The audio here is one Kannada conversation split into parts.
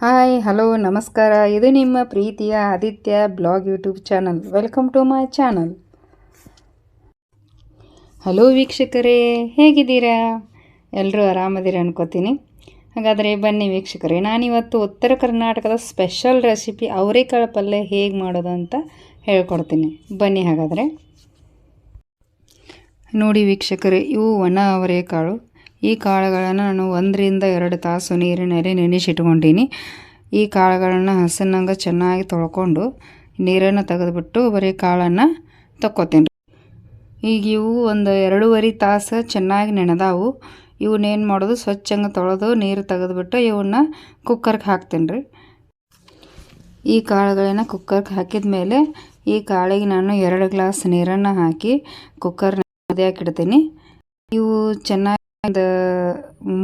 ಹಾಯ್, ಹಲೋ, ನಮಸ್ಕಾರ. ಇದು ನಿಮ್ಮ ಪ್ರೀತಿಯ Aditya blog YouTube channel. Welcome to my channel. Hello ವೀಕ್ಷಕರೇ, ಹೇಗಿದ್ದೀರಾ? ಎಲ್ಲರೂ ಆರಾಮದಿರ ಅನ್ಕೋತೀನಿ. ಹಾಗಾದರೆ ಬನ್ನಿ ವೀಕ್ಷಕರೇ, ನಾನಿವತ್ತು ಉತ್ತರ ಕರ್ನಾಟಕದ ಸ್ಪೆಷಲ್ ರೆಸಿಪಿ ಅವರೆಕಾಳು ಪಲ್ಯ ಹೇಗೆ ಮಾಡೋದು ಅಂತ ಹೇಳ್ಕೊಡ್ತೀನಿ. ಬನ್ನಿ ಹಾಗಾದರೆ. ನೋಡಿ ವೀಕ್ಷಕರೇ, ಇವು ಒಣ ಅವರೆಕಾಳು ಈ ಕಾಳುಗಳನ್ನು ನಾನು ಒಂದರಿಂದ ಎರಡು ತಾಸು ನೀರಿನಲ್ಲಿ ನೆನೆಸಿಟ್ಕೊಂಡೀನಿ. ಈ ಕಾಳುಗಳನ್ನು ಹಸನಂಗೆ ಚೆನ್ನಾಗಿ ತೊಳ್ಕೊಂಡು ನೀರನ್ನು ತೆಗೆದುಬಿಟ್ಟು ಬರೀ ಕಾಳನ್ನು ತಕ್ಕೋತೀನಿ. ಈಗ ಇವು ಒಂದು ಎರಡೂವರೆ ತಾಸು ಚೆನ್ನಾಗಿ ನೆನೆದಾವು. ಇವನ್ನೇನು ಮಾಡೋದು? ಸ್ವಚ್ಛಂಗೆ ತೊಳೆದು ನೀರು ತೆಗೆದುಬಿಟ್ಟು ಇವನ್ನ ಕುಕ್ಕರ್ಗೆ ಹಾಕ್ತೀನಿ ರೀ ಈ ಕಾಳುಗಳನ್ನು ಕುಕ್ಕರ್ಗೆ ಹಾಕಿದ ಮೇಲೆ ಈ ಕಾಳಿಗೆ ನಾನು ಎರಡು ಗ್ಲಾಸ್ ನೀರನ್ನು ಹಾಕಿ ಕುಕ್ಕರ್ನ ಕುದಿಯಾಕಿಡ್ತೀನಿ ಇವು ಚೆನ್ನಾಗಿ ಒಂದು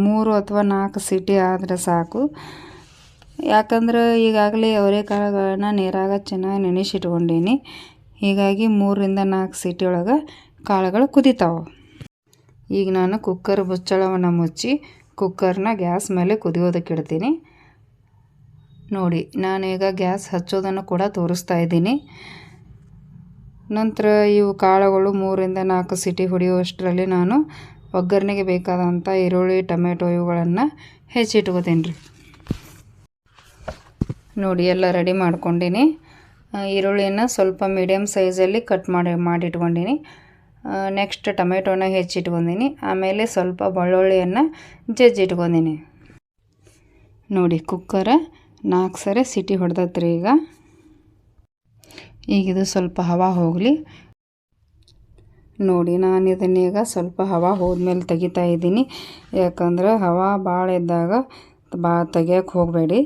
ಮೂರು ಅಥವಾ ನಾಲ್ಕು ಸಿಟಿ ಆದರೆ ಸಾಕು. ಯಾಕಂದ್ರೆ ಈಗಾಗಲೇ ಅವರೆಕಾಳುಗಳನ್ನ ನೀರಾಗ ಚೆನ್ನಾಗಿ ನೆನೆಸಿಟ್ಕೊಂಡೀನಿ. ಹೀಗಾಗಿ ಮೂರರಿಂದ ನಾಲ್ಕು ಸಿಟಿ ಒಳಗೆ ಕಾಳುಗಳು ಕುದಿತಾವೆ. ಈಗ ನಾನು ಕುಕ್ಕರ್ ಮುಚ್ಚಳವನ್ನು ಮುಚ್ಚಿ ಕುಕ್ಕರ್ನ ಗ್ಯಾಸ್ ಮೇಲೆ ಕುದಿಯೋದಕ್ಕೆ ಇಡ್ತೀನಿ. ನೋಡಿ, ನಾನು ಈಗ ಗ್ಯಾಸ್ ಹಚ್ಚೋದನ್ನು ಕೂಡ ತೋರಿಸ್ತಾ ಇದ್ದೀನಿ. ನಂತರ ಇವು ಕಾಳುಗಳು ಮೂರಿಂದ ನಾಲ್ಕು ಸಿಟಿ ಹೊಡೆಯುವಷ್ಟರಲ್ಲಿ ನಾನು ಒಗ್ಗರಣೆಗೆ ಬೇಕಾದಂಥ ಈರುಳ್ಳಿ, ಟೊಮೆಟೊ ಇವುಗಳನ್ನು ಹೆಚ್ಚಿಟ್ಕೋತೀನಿ ರೀ ನೋಡಿ, ಎಲ್ಲ ರೆಡಿ ಮಾಡ್ಕೊಂಡೀನಿ. ಈರುಳ್ಳಿನ ಸ್ವಲ್ಪ ಮೀಡಿಯಮ್ ಸೈಜಲ್ಲಿ ಕಟ್ ಮಾಡಿ, ಮಾಡಿಟ್ಕೊಂಡಿನಿ. ನೆಕ್ಸ್ಟ್ ಟೊಮೆಟೊನ ಹೆಚ್ಚಿಟ್ಕೊಂಡಿನಿ. ಆಮೇಲೆ ಸ್ವಲ್ಪ ಬೆಳ್ಳುಳ್ಳಿಯನ್ನು ಜಜ್ಜಿಟ್ಕೊಂಡಿನಿ. ನೋಡಿ ಕುಕ್ಕರ ನಾಲ್ಕು ಸರಿ ಸಿಟಿ ಹೊಡೆದತ್ರಿ ಈಗ. ಈಗಿದು ಸ್ವಲ್ಪ ಹವಾ ಹೋಗಲಿ. ನೋಡಿ, ನಾನು ಇದನ್ನೀಗ ಸ್ವಲ್ಪ ಹವಾ ಹೋದ್ಮೇಲೆ ತೆಗಿತಾ ಇದ್ದೀನಿ. ಯಾಕಂದ್ರೆ ಹವಾ ಭಾಳ ಇದ್ದಾಗ ಭಾಳ ತೆಗಿಯೋಕ್ಕೆ ಹೋಗಬೇಡಿ.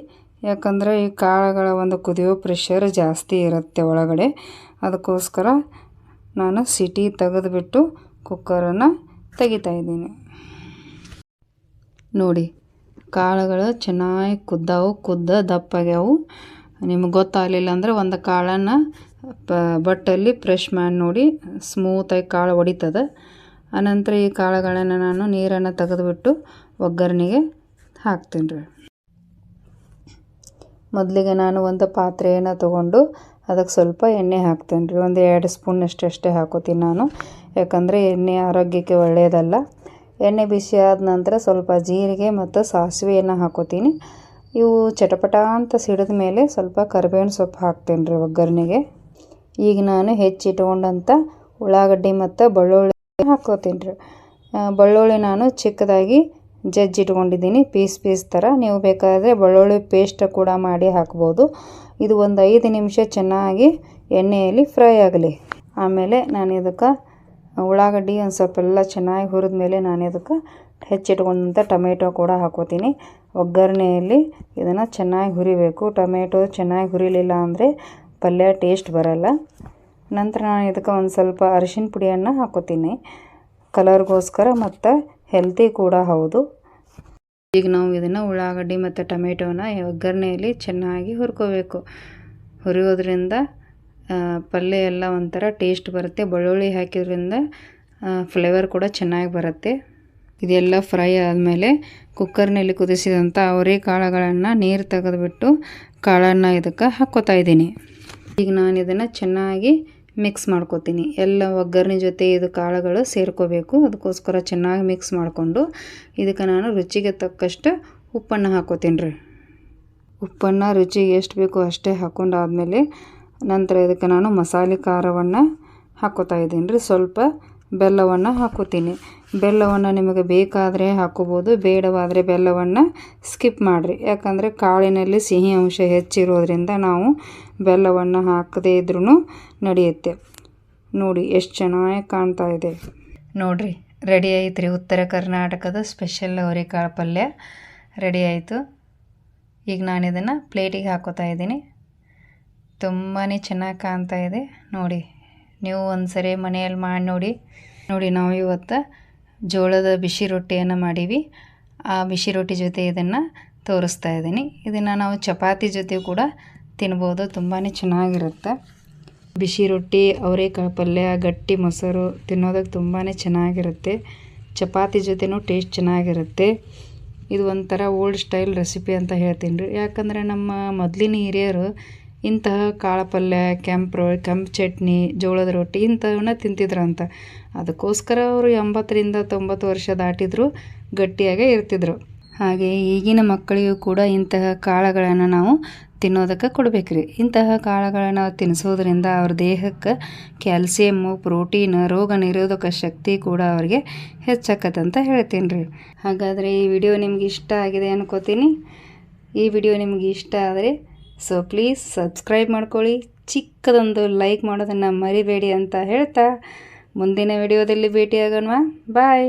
ಯಾಕಂದರೆ ಈ ಕಾಳುಗಳ ಒಂದು ಕುದಿಯೋ ಪ್ರೆಷರ್ ಜಾಸ್ತಿ ಇರುತ್ತೆ ಒಳಗಡೆ. ಅದಕ್ಕೋಸ್ಕರ ನಾನು ಸಿಟಿ ತೆಗೆದುಬಿಟ್ಟು ಕುಕ್ಕರನ್ನು ತೆಗಿತಾ ಇದ್ದೀನಿ. ನೋಡಿ, ಕಾಳುಗಳು ಚೆನ್ನಾಗಿ ಕುದ್ದಾವು, ಕುದ್ದ ದಪ್ಪಾಗ್ಯಾವು. ನಿಮ್ಗೆ ಗೊತ್ತಾಗಲಿಲ್ಲ ಅಂದರೆ ಒಂದು ಕಾಳನ್ನು ಬಟ್ಟಲ್ಲಿ ಫ್ರೆಶ್ ಮಾಡಿ ನೋಡಿ ಸ್ಮೂತಾಗಿ ಕಾಳು ಹೊಡಿತದೆ ಆನಂತರ ಈ ಕಾಳುಗಳನ್ನು ನಾನು ನೀರನ್ನು ತೆಗೆದುಬಿಟ್ಟು ಒಗ್ಗರಣೆಗೆ ಹಾಕ್ತೀನಿ ರೀ. ಮೊದಲಿಗೆ ನಾನು ಒಂದು ಪಾತ್ರೆಯನ್ನು ತೊಗೊಂಡು ಅದಕ್ಕೆ ಸ್ವಲ್ಪ ಎಣ್ಣೆ ಹಾಕ್ತೀನಿ ರೀ. ಒಂದು ಎರಡು ಸ್ಪೂನ್ ಅಷ್ಟೇ ಹಾಕೋತೀನಿ ನಾನು. ಯಾಕಂದರೆ ಎಣ್ಣೆ ಆರೋಗ್ಯಕ್ಕೆ ಒಳ್ಳೆಯದಲ್ಲ ಎಣ್ಣೆ ಬಿಸಿ ಆದ ನಂತರ ಸ್ವಲ್ಪ ಜೀರಿಗೆ ಮತ್ತು ಸಾಸಿವೆಯನ್ನು ಹಾಕೋತೀನಿ. ಇವು ಚಟಪಟ ಅಂತ ಸಿಡಿದ ಮೇಲೆ ಸ್ವಲ್ಪ ಕರಿಬೇವಿನ ಸೊಪ್ಪು ಹಾಕ್ತೀನಿ ರೀ ಒಗ್ಗರಣೆಗೆ. ಈಗ ನಾನು ಹೆಚ್ಚಿಟ್ಕೊಂಡಂಥ ಉಳ್ಳಾಗಡ್ಡಿ ಮತ್ತು ಬೆಳ್ಳುಳ್ಳಿ ಹಾಕ್ಕೋತೀನಿ ರೀ. ಬೆಳ್ಳುಳ್ಳಿ ನಾನು ಚಿಕ್ಕದಾಗಿ ಜಜ್ಜಿಟ್ಕೊಂಡಿದ್ದೀನಿ ಪೀಸ್ ಪೀಸ್ ಥರ. ನೀವು ಬೇಕಾದರೆ ಬೆಳ್ಳುಳ್ಳಿ ಪೇಸ್ಟ್ ಕೂಡ ಮಾಡಿ ಹಾಕ್ಬೋದು. ಇದು ಒಂದು ಐದು ನಿಮಿಷ ಚೆನ್ನಾಗಿ ಎಣ್ಣೆಯಲ್ಲಿ ಫ್ರೈ ಆಗಲಿ. ಆಮೇಲೆ ನಾನು ಇದಕ್ಕೆ ಉಳ್ಳಾಗಡ್ಡಿ ಒಂದು ಸ್ವಲ್ಪ ಎಲ್ಲ ಚೆನ್ನಾಗಿ ಹುರಿದ ಮೇಲೆ ನಾನು ಇದಕ್ಕೆ ಹೆಚ್ಚಿಟ್ಕೊಂಡಂಥ ಟೊಮೆಟೊ ಕೂಡ ಹಾಕೋತೀನಿ ಒಗ್ಗರಣೆಯಲ್ಲಿ ಇದನ್ನು ಚೆನ್ನಾಗಿ ಹುರಿಬೇಕು. ಟೊಮೆಟೊ ಚೆನ್ನಾಗಿ ಹುರಿಲಿಲ್ಲ ಅಂದರೆ ಪಲ್ಯ ಟೇಸ್ಟ್ ಬರಲ್ಲ. ನಂತರ ನಾನು ಇದಕ್ಕೆ ಒಂದು ಸ್ವಲ್ಪ ಅರಿಶಿನ ಪುಡಿಯನ್ನು ಹಾಕೋತೀನಿ. ಕಲರ್ಗೋಸ್ಕರ ಮತ್ತು ಹೆಲ್ತಿ ಕೂಡ ಹೌದು. ಈಗ ನಾವು ಇದನ್ನು ಉಳ್ಳಾಗಡ್ಡಿ ಮತ್ತು ಟೊಮೆಟೋನ ಒಗ್ಗರಣೆಯಲ್ಲಿ ಚೆನ್ನಾಗಿ ಹುರ್ಕೋಬೇಕು. ಹುರಿಯೋದ್ರಿಂದ ಪಲ್ಯ ಎಲ್ಲ ಒಂಥರ ಟೇಸ್ಟ್ ಬರುತ್ತೆ. ಬೆಳ್ಳುಳ್ಳಿ ಹಾಕಿದ್ರಿಂದ ಫ್ಲೇವರ್ ಕೂಡ ಚೆನ್ನಾಗಿ ಬರುತ್ತೆ. ಇದೆಲ್ಲ ಫ್ರೈ ಆದಮೇಲೆ ಕುಕ್ಕರ್ನಲ್ಲಿ ಕುದಿಸಿದಂಥ ಅವರೆಕಾಳುಗಳನ್ನು ನೀರು ತೆಗೆದುಬಿಟ್ಟು ಕಾಳನ್ನು ಇದಕ್ಕೆ ಹಾಕ್ಕೋತಾ ಇದ್ದೀನಿ. ಈಗ ನಾನು ಇದನ್ನು ಚೆನ್ನಾಗಿ ಮಿಕ್ಸ್ ಮಾಡ್ಕೋತೀನಿ. ಎಲ್ಲ ಒಗ್ಗರಣೆ ಜೊತೆ ಇದು ಕಾಳುಗಳು ಸೇರ್ಕೋಬೇಕು. ಅದಕ್ಕೋಸ್ಕರ ಚೆನ್ನಾಗಿ ಮಿಕ್ಸ್ ಮಾಡಿಕೊಂಡು ಇದಕ್ಕೆ ನಾನು ರುಚಿಗೆ ತಕ್ಕಷ್ಟು ಉಪ್ಪನ್ನು ಹಾಕೋತೀನಿ ರೀ. ಉಪ್ಪನ್ನು ರುಚಿಗೆ ಎಷ್ಟು ಬೇಕೋ ಅಷ್ಟೇ ಹಾಕ್ಕೊಂಡಾದ್ಮೇಲೆ ನಂತರ ಇದಕ್ಕೆ ನಾನು ಮಸಾಲೆ ಖಾರವನ್ನು ಹಾಕೋತಾ ಇದ್ದೀನಿ ರೀ. ಸ್ವಲ್ಪ ಬೆಲ್ಲವನ್ನು ಹಾಕೋತೀನಿ ಬೆಲ್ಲವನ್ನು ನಿಮಗೆ ಬೇಕಾದರೆ ಹಾಕೋಬೋದು ಬೇಡವಾದರೆ ಬೆಲ್ಲವನ್ನು ಸ್ಕಿಪ್ ಮಾಡಿರಿ. ಯಾಕಂದರೆ ಕಾಳಿನಲ್ಲಿ ಸಿಹಿ ಅಂಶ ಹೆಚ್ಚಿರೋದ್ರಿಂದ ನಾವು ಬೆಲ್ಲವನ್ನು ಹಾಕದೇ ಇದ್ರೂ ನಡೆಯುತ್ತೆ. ನೋಡಿ, ಎಷ್ಟು ಚೆನ್ನಾಗಿ ಕಾಣ್ತಾ ಇದೆ. ನೋಡಿರಿ, ರೆಡಿ ಆಯ್ತು ರೀ ಉತ್ತರ ಕರ್ನಾಟಕದ ಸ್ಪೆಷಲ್ ಅವರೆಕಾಳು ಪಲ್ಯ ರೆಡಿ ಆಯಿತು. ಈಗ ನಾನು ಇದನ್ನು ಪ್ಲೇಟಿಗೆ ಹಾಕೋತಾ ಇದ್ದೀನಿ. ತುಂಬಾ ಚೆನ್ನಾಗಿ ಕಾಣ್ತಾ ಇದೆ. ನೋಡಿ ನೀವು ಒಂದು ಸರಿ ಮನೆಯಲ್ಲಿ ಮಾಡಿ ನೋಡಿ. ನೋಡಿ, ನಾವು ಇವತ್ತು ಜೋಳದ ಬಿಸಿ ರೊಟ್ಟಿಯನ್ನು ಮಾಡೀವಿ. ಆ ಬಿಸಿ ರೊಟ್ಟಿ ಜೊತೆ ಇದನ್ನು ತೋರಿಸ್ತಾ ಇದ್ದೀನಿ. ಇದನ್ನು ನಾವು ಚಪಾತಿ ಜೊತೆ ಕೂಡ ತಿನ್ಬೋದು. ತುಂಬಾ ಚೆನ್ನಾಗಿರುತ್ತೆ. ಬಿಸಿ ರೊಟ್ಟಿ, ಅವರೆಕಾಳು ಪಲ್ಯ, ಗಟ್ಟಿ ಮೊಸರು ತಿನ್ನೋದಕ್ಕೆ ತುಂಬಾ ಚೆನ್ನಾಗಿರುತ್ತೆ. ಚಪಾತಿ ಜೊತೆನೂ ಟೇಸ್ಟ್ ಚೆನ್ನಾಗಿರುತ್ತೆ. ಇದು ಒಂಥರ ಓಲ್ಡ್ ಸ್ಟೈಲ್ ರೆಸಿಪಿ ಅಂತ ಹೇಳ್ತೀನಿ ರೀ. ಯಾಕಂದರೆ ನಮ್ಮ ಮೊದಲಿನ ಹಿರಿಯರು ಇಂತಹ ಕಾಳು ಪಲ್ಯ ಕೆಂಪು ರೋ, ಕೆಂಪು ಚಟ್ನಿ, ಜೋಳದ ರೊಟ್ಟಿ ಇಂಥವನ್ನ ತಿಂತಿದ್ರಂತ. ಅದಕ್ಕೋಸ್ಕರ ಅವರು ಎಂಬತ್ತರಿಂದ ತೊಂಬತ್ತು ವರ್ಷ ದಾಟಿದ್ರು, ಗಟ್ಟಿಯಾಗೇ ಇರ್ತಿದ್ರು. ಹಾಗೆ ಈಗಿನ ಮಕ್ಕಳಿಗೂ ಕೂಡ ಇಂತಹ ಕಾಳುಗಳನ್ನು ನಾವು ತಿನ್ನೋದಕ್ಕೆ ಕೊಡ್ಬೇಕ್ರಿ. ಇಂತಹ ಕಾಳುಗಳನ್ನು ತಿನ್ನಿಸೋದ್ರಿಂದ ಅವ್ರ ದೇಹಕ್ಕೆ ಕ್ಯಾಲ್ಸಿಯಮ್ಮು ಪ್ರೋಟೀನ್, ರೋಗ ನಿರೋಧಕ ಶಕ್ತಿ ಕೂಡ ಅವ್ರಿಗೆ ಹೆಚ್ಚಾಕತ್ತಂತ ಹೇಳ್ತೀನಿ ರೀ ಹಾಗಾದರೆ ಈ ವಿಡಿಯೋ ನಿಮ್ಗೆ ಇಷ್ಟ ಆಗಿದೆ ಅನ್ಕೋತೀನಿ. ಈ ವಿಡಿಯೋ ನಿಮ್ಗೆ ಇಷ್ಟ ಆದರೆ ಸೊ ಪ್ಲೀಸ್ ಸಬ್ಸ್ಕ್ರೈಬ್ ಮಾಡ್ಕೊಳ್ಳಿ. ಚಿಕ್ಕದೊಂದು ಲೈಕ್ ಮಾಡೋದನ್ನು ಮರಿಬೇಡಿ ಅಂತ ಹೇಳ್ತಾ ಮುಂದಿನ ವಿಡಿಯೋದಲ್ಲಿ ಭೇಟಿಯಾಗೋಣ ಬಾಯ್